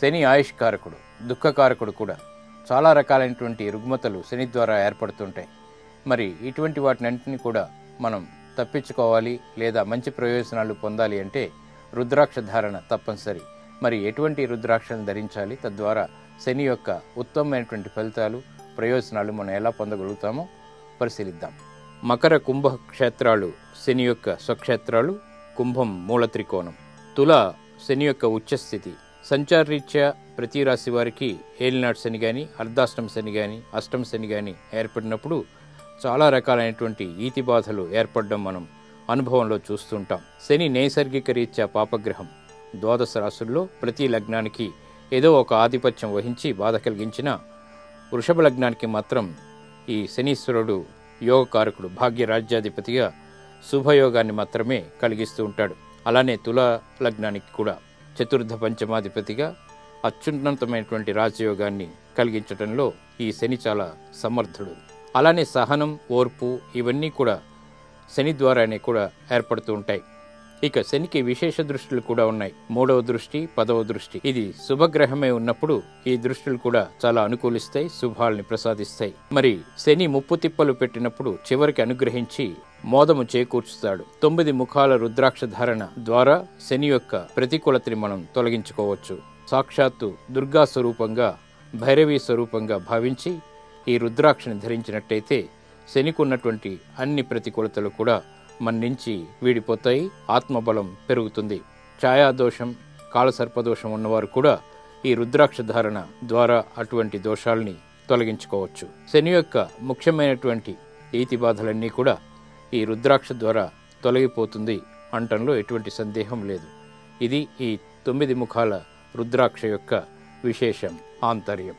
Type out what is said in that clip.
శని ఆయుష్కారకుడు దుఃఖకారకుడు కూడా. చాలా రకాలైనటువంటి రుగ్మతలు శని ద్వారా ఏర్పడుతుంటాయి. మరి ఇటువంటి వాటినన్నింటినీ కూడా మనం తప్పించుకోవాలి లేదా మంచి ప్రయోజనాలు పొందాలి అంటే రుద్రాక్ష ధారణ తప్పనిసరి. మరి ఎటువంటి రుద్రాక్షను ధరించాలి? తద్వారా శని యొక్క ఉత్తమమైనటువంటి ఫలితాలు ప్రయోజనాలు మనం ఎలా పొందగలుగుతామో పరిశీలిద్దాం. మకర కుంభ క్షేత్రాలు శని యొక్క స్వక్షేత్రాలు కుంభం మూల త్రికోణం తుల శని యొక్క ఉచ్చస్థితి సంచారరీత్యా ప్రతి రాశి వారికి ఏలినాడు శని కానీ అర్ధాష్టం శని కానీ అష్టం శని కానీ ఏర్పడినప్పుడు చాలా రకాలైనటువంటి ఈతి బాధలు ఏర్పడడం మనం అనుభవంలో చూస్తుంటాం. శని నైసర్గిక రీత్యా పాపగ్రహం. ద్వాదశ రాశుల్లో ప్రతి లగ్నానికి ఏదో ఒక ఆధిపత్యం వహించి బాధ కలిగించిన వృషభ లగ్నానికి మాత్రం ఈ శనీశ్వరుడు యోగకారకుడు భాగ్య రాజ్యాధిపతిగా శుభయోగాన్ని మాత్రమే కలిగిస్తూ ఉంటాడు. అలానే తుల లగ్నానికి కూడా. చతుర్థ పంచమాధిపతిగా అత్యున్నతమైనటువంటి రాజయోగాన్ని కలిగించడంలో ఈ శని చాలా సమర్థుడు. అలానే సహనం ఓర్పు ఇవన్నీ కూడా శని ద్వారానే కూడా ఏర్పడుతూ ఉంటాయి. ఇక శనికి విశేష దృష్టిలు కూడా ఉన్నాయి. మూడవ దృష్టి పదవ దృష్టి. ఇది శుభగ్రహమే ఉన్నప్పుడు ఈ దృష్టిలు కూడా చాలా అనుకూలిస్తాయి శుభాల్ని ప్రసాదిస్తాయి. మరి శని ముప్పు తిప్పలు పెట్టినప్పుడు చివరికి అనుగ్రహించి మోదము చేకూర్చుతాడు. తొమ్మిది ముఖాల రుద్రాక్ష ధారణ ద్వారా శని యొక్క ప్రతికూలతని మనం తొలగించుకోవచ్చు. సాక్షాత్తు దుర్గా స్వరూపంగా భైరవీ స్వరూపంగా భావించి ఈ రుద్రాక్షని ధరించినట్టయితే శనికున్నటువంటి అన్ని ప్రతికూలతలు కూడా మన నుంచి వీడిపోతాయి ఆత్మబలం పెరుగుతుంది. ఛాయాదోషం కాలసర్పదోషం ఉన్నవారు కూడా ఈ రుద్రాక్ష ధారణ ద్వారా అటువంటి దోషాల్ని తొలగించుకోవచ్చు. శని యొక్క ముఖ్యమైనటువంటి ఈతి బాధలన్నీ కూడా ఈ రుద్రాక్ష ద్వారా తొలగిపోతుంది అంటంలో ఎటువంటి సందేహం లేదు. ఇది ఈ తొమ్మిది ముఖాల రుద్రాక్ష యొక్క విశేషం ఆంతర్యం.